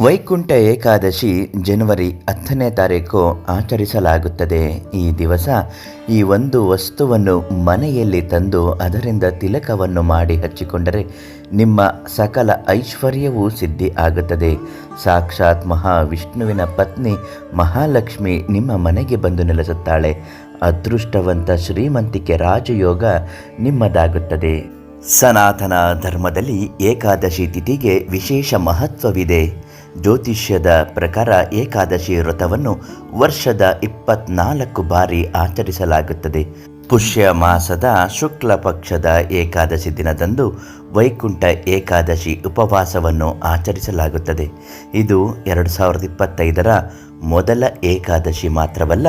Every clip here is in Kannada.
ವೈಕುಂಠ ಏಕಾದಶಿ ಜನವರಿ ಹತ್ತನೇ ತಾರೀಕು ಆಚರಿಸಲಾಗುತ್ತದೆ. ಈ ದಿವಸ ಈ ಒಂದು ವಸ್ತುವನ್ನು ಮನೆಯಲ್ಲಿ ತಂದು ಅದರಿಂದ ತಿಲಕವನ್ನು ಮಾಡಿ ಹಚ್ಚಿಕೊಂಡರೆ ನಿಮ್ಮ ಸಕಲ ಐಶ್ವರ್ಯವೂ ಸಿದ್ಧಿ ಆಗುತ್ತದೆ. ಸಾಕ್ಷಾತ್ ಮಹಾವಿಷ್ಣುವಿನ ಪತ್ನಿ ಮಹಾಲಕ್ಷ್ಮಿ ನಿಮ್ಮ ಮನೆಗೆ ಬಂದು ನೆಲೆಸುತ್ತಾಳೆ. ಅದೃಷ್ಟವಂತ ಶ್ರೀಮಂತಿಕೆ ರಾಜಯೋಗ ನಿಮ್ಮದಾಗುತ್ತದೆ. ಸನಾತನ ಧರ್ಮದಲ್ಲಿ ಏಕಾದಶಿ ತಿಥಿಗೆ ವಿಶೇಷ ಮಹತ್ವವಿದೆ. ಜ್ಯೋತಿಷ್ಯದ ಪ್ರಕಾರ ಏಕಾದಶಿ ವ್ರತವನ್ನು ವರ್ಷದ ಇಪ್ಪತ್ನಾಲ್ಕು ಬಾರಿ ಆಚರಿಸಲಾಗುತ್ತದೆ. ಪುಷ್ಯ ಮಾಸದ ಶುಕ್ಲ ಪಕ್ಷದ ಏಕಾದಶಿ ದಿನದಂದು ವೈಕುಂಠ ಏಕಾದಶಿ ಉಪವಾಸವನ್ನು ಆಚರಿಸಲಾಗುತ್ತದೆ. ಇದು ಎರಡು ಸಾವಿರದ ಇಪ್ಪತ್ತೈದರ ಮೊದಲ ಏಕಾದಶಿ ಮಾತ್ರವಲ್ಲ,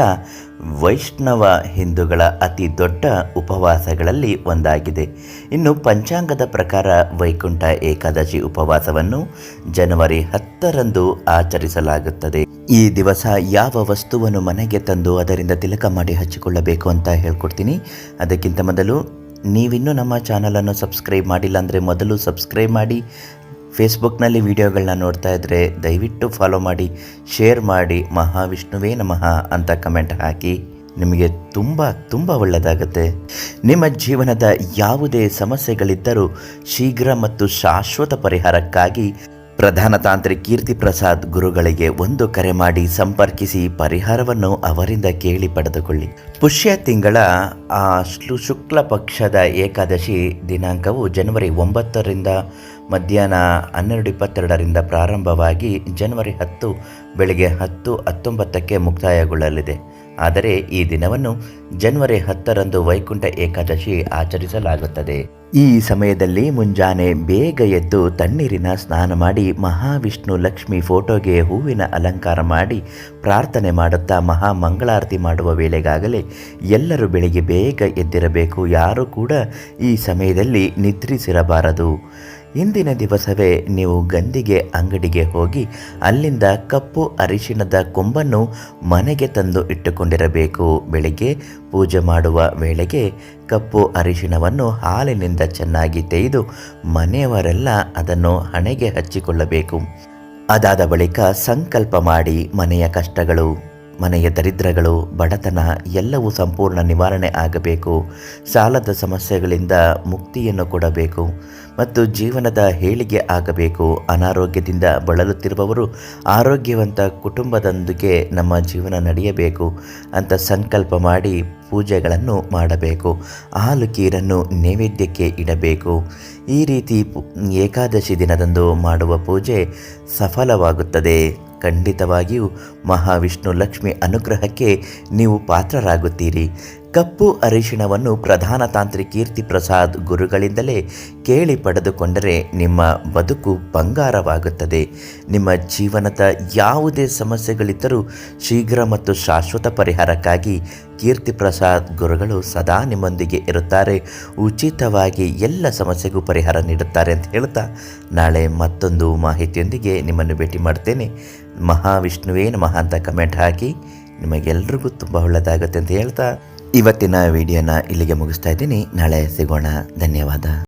ವೈಷ್ಣವ ಹಿಂದೂಗಳ ಅತಿ ದೊಡ್ಡ ಉಪವಾಸಗಳಲ್ಲಿ ಒಂದಾಗಿದೆ. ಇನ್ನು ಪಂಚಾಂಗದ ಪ್ರಕಾರ ವೈಕುಂಠ ಏಕಾದಶಿ ಉಪವಾಸವನ್ನು ಜನವರಿ ಹತ್ತರಂದು ಆಚರಿಸಲಾಗುತ್ತದೆ. ಈ ದಿವಸ ಯಾವ ವಸ್ತುವನ್ನು ಮನೆಗೆ ತಂದು ಅದರಿಂದ ತಿಲಕ ಮಾಡಿ ಹಚ್ಚಿಕೊಳ್ಳಬೇಕು ಅಂತ ಹೇಳ್ಕೊಡ್ತೀನಿ. ಅದಕ್ಕಿಂತ ಮೊದಲು ನೀವಿನ್ನೂ ನಮ್ಮ ಚಾನಲನ್ನು ಸಬ್ಸ್ಕ್ರೈಬ್ ಮಾಡಿಲ್ಲ ಅಂದರೆ ಮೊದಲು ಸಬ್ಸ್ಕ್ರೈಬ್ ಮಾಡಿ. ಫೇಸ್ಬುಕ್ನಲ್ಲಿ ವಿಡಿಯೋಗಳನ್ನ ನೋಡ್ತಾ ಇದ್ದರೆ ದಯವಿಟ್ಟು ಫಾಲೋ ಮಾಡಿ ಶೇರ್ ಮಾಡಿ, ಮಹಾವಿಷ್ಣುವೇ ನಮಃ ಅಂತ ಕಮೆಂಟ್ ಹಾಕಿ. ನಿಮಗೆ ತುಂಬ ತುಂಬ ಒಳ್ಳೆಯದಾಗುತ್ತೆ. ನಿಮ್ಮ ಜೀವನದ ಯಾವುದೇ ಸಮಸ್ಯೆಗಳಿದ್ದರೂ ಶೀಘ್ರ ಮತ್ತು ಶಾಶ್ವತ ಪರಿಹಾರಕ್ಕಾಗಿ ಪ್ರಧಾನ ತಾಂತ್ರಿಕ್ ಕೀರ್ತಿ ಪ್ರಸಾದ್ ಗುರುಗಳಿಗೆ ಒಂದು ಕರೆ ಮಾಡಿ ಸಂಪರ್ಕಿಸಿ ಪರಿಹಾರವನ್ನು ಅವರಿಂದ ಕೇಳಿ ಪಡೆದುಕೊಳ್ಳಿ. ಪುಷ್ಯ ತಿಂಗಳ ಆ ಶುಕ್ಲ ಪಕ್ಷದ ಏಕಾದಶಿ ದಿನಾಂಕವು ಜನವರಿ ಒಂಬತ್ತರಿಂದ ಮಧ್ಯಾಹ್ನ ಹನ್ನೆರಡು ಇಪ್ಪತ್ತೆರಡರಿಂದ ಪ್ರಾರಂಭವಾಗಿ ಜನವರಿ ಹತ್ತು, ಬೆಳಗ್ಗೆ ಹತ್ತು ಹತ್ತೊಂಬತ್ತಕ್ಕೆ ಮುಕ್ತಾಯಗೊಳ್ಳಲಿದೆ. ಆದರೆ ಈ ದಿನವನ್ನು ಜನವರಿ ಹತ್ತರಂದು ವೈಕುಂಠ ಏಕಾದಶಿ ಆಚರಿಸಲಾಗುತ್ತದೆ. ಈ ಸಮಯದಲ್ಲಿ ಮುಂಜಾನೆ ಬೇಗ ಎದ್ದು ತಣ್ಣೀರಿನ ಸ್ನಾನ ಮಾಡಿ ಮಹಾವಿಷ್ಣು ಲಕ್ಷ್ಮಿ ಫೋಟೋಗೆ ಹೂವಿನ ಅಲಂಕಾರ ಮಾಡಿ ಪ್ರಾರ್ಥನೆ ಮಾಡುತ್ತಾ ಮಹಾ ಮಂಗಳಾರತಿ ಮಾಡುವ ವೇಳೆಗಾಗಲೇ ಎಲ್ಲರೂ ಬೆಳಿಗ್ಗೆ ಬೇಗ ಎದ್ದಿರಬೇಕು. ಯಾರೂ ಕೂಡ ಈ ಸಮಯದಲ್ಲಿ ನಿದ್ರಿಸಿರಬಾರದು. ಇಂದಿನ ದಿವಸವೇ ನೀವು ಗಂದಿಗೆ ಅಂಗಡಿಗೆ ಹೋಗಿ ಅಲ್ಲಿಂದ ಕಪ್ಪು ಅರಿಶಿಣದ ಕೊಂಬನ್ನು ಮನೆಗೆ ತಂದು ಇಟ್ಟುಕೊಂಡಿರಬೇಕು. ಬೆಳಿಗ್ಗೆ ಪೂಜೆ ಮಾಡುವ ವೇಳೆಗೆ ಕಪ್ಪು ಅರಿಶಿಣವನ್ನು ಹಾಲಿನಿಂದ ಚೆನ್ನಾಗಿ ತೆಗೆದು ಮನೆಯವರೆಲ್ಲ ಅದನ್ನು ಹಣೆಗೆ ಹಚ್ಚಿಕೊಳ್ಳಬೇಕು. ಅದಾದ ಬಳಿಕ ಸಂಕಲ್ಪ ಮಾಡಿ ಮನೆಯ ಕಷ್ಟಗಳು, ಮನೆಯ ದರಿದ್ರಗಳು, ಬಡತನ ಎಲ್ಲವೂ ಸಂಪೂರ್ಣ ನಿವಾರಣೆ ಆಗಬೇಕು. ಸಾಲದ ಸಮಸ್ಯೆಗಳಿಂದ ಮುಕ್ತಿಯನ್ನು ಕೊಡಬೇಕು. ಮತ್ತು ಜೀವನದ ಹೇಳಿಗೆ ಆಗಬೇಕು. ಅನಾರೋಗ್ಯದಿಂದ ಬಳಲುತ್ತಿರುವವರು ಆರೋಗ್ಯವಂತ ಕುಟುಂಬದೊಂದಿಗೆ ನಮ್ಮ ಜೀವನ ನಡೆಯಬೇಕು. ಅಂತ ಸಂಕಲ್ಪ ಮಾಡಿ ಪೂಜೆಗಳನ್ನು ಮಾಡಬೇಕು. ಹಾಲು ಕೀರನ್ನು ನೈವೇದ್ಯಕ್ಕೆ ಇಡಬೇಕು. ಈ ರೀತಿ ಏಕಾದಶಿ ದಿನದಂದು ಮಾಡುವ ಪೂಜೆ ಸಫಲವಾಗುತ್ತದೆ. ಖಂಡಿತವಾಗಿಯೂ ಮಹಾವಿಷ್ಣು ಲಕ್ಷ್ಮಿ ಅನುಗ್ರಹಕ್ಕೆ ನೀವು ಪಾತ್ರರಾಗುತ್ತೀರಿ. ಕಪ್ಪು ಅರಿಶಿಣವನ್ನು ಪ್ರಧಾನ ತಾಂತ್ರಿ ಕೀರ್ತಿ ಪ್ರಸಾದ್ ಗುರುಗಳಿಂದಲೇ ಕೇಳಿ ಪಡೆದುಕೊಂಡರೆ ನಿಮ್ಮ ಬದುಕು ಬಂಗಾರವಾಗುತ್ತದೆ. ನಿಮ್ಮ ಜೀವನದ ಯಾವುದೇ ಸಮಸ್ಯೆಗಳಿದ್ದರೂ ಶೀಘ್ರ ಮತ್ತು ಶಾಶ್ವತ ಪರಿಹಾರಕ್ಕಾಗಿ ಕೀರ್ತಿ ಪ್ರಸಾದ್ ಗುರುಗಳು ಸದಾ ನಿಮ್ಮೊಂದಿಗೆ ಇರುತ್ತಾರೆ. ಉಚಿತವಾಗಿ ಎಲ್ಲ ಸಮಸ್ಯೆಗೂ ಪರಿಹಾರ ನೀಡುತ್ತಾರೆ ಅಂತ ಹೇಳ್ತಾ ನಾಳೆ ಮತ್ತೊಂದು ಮಾಹಿತಿಯೊಂದಿಗೆ ನಿಮ್ಮನ್ನು ಭೇಟಿ ಮಾಡ್ತೇನೆ. ಮಹಾವಿಷ್ಣುವೇ ನಮಃ ಅಂತ ಕಮೆಂಟ್ ಹಾಕಿ ನಿಮಗೆಲ್ರಿಗೂ ತುಂಬ ಒಳ್ಳೆಯದಾಗುತ್ತೆ ಅಂತ ಹೇಳ್ತಾ ಇವತ್ತಿನ ವಿಡಿಯೋನ ಇಲ್ಲಿಗೆ ಮುಗಿಸ್ತಾ ಇದ್ದೀನಿ. ನಾಳೆ ಸಿಗೋಣ. ಧನ್ಯವಾದ.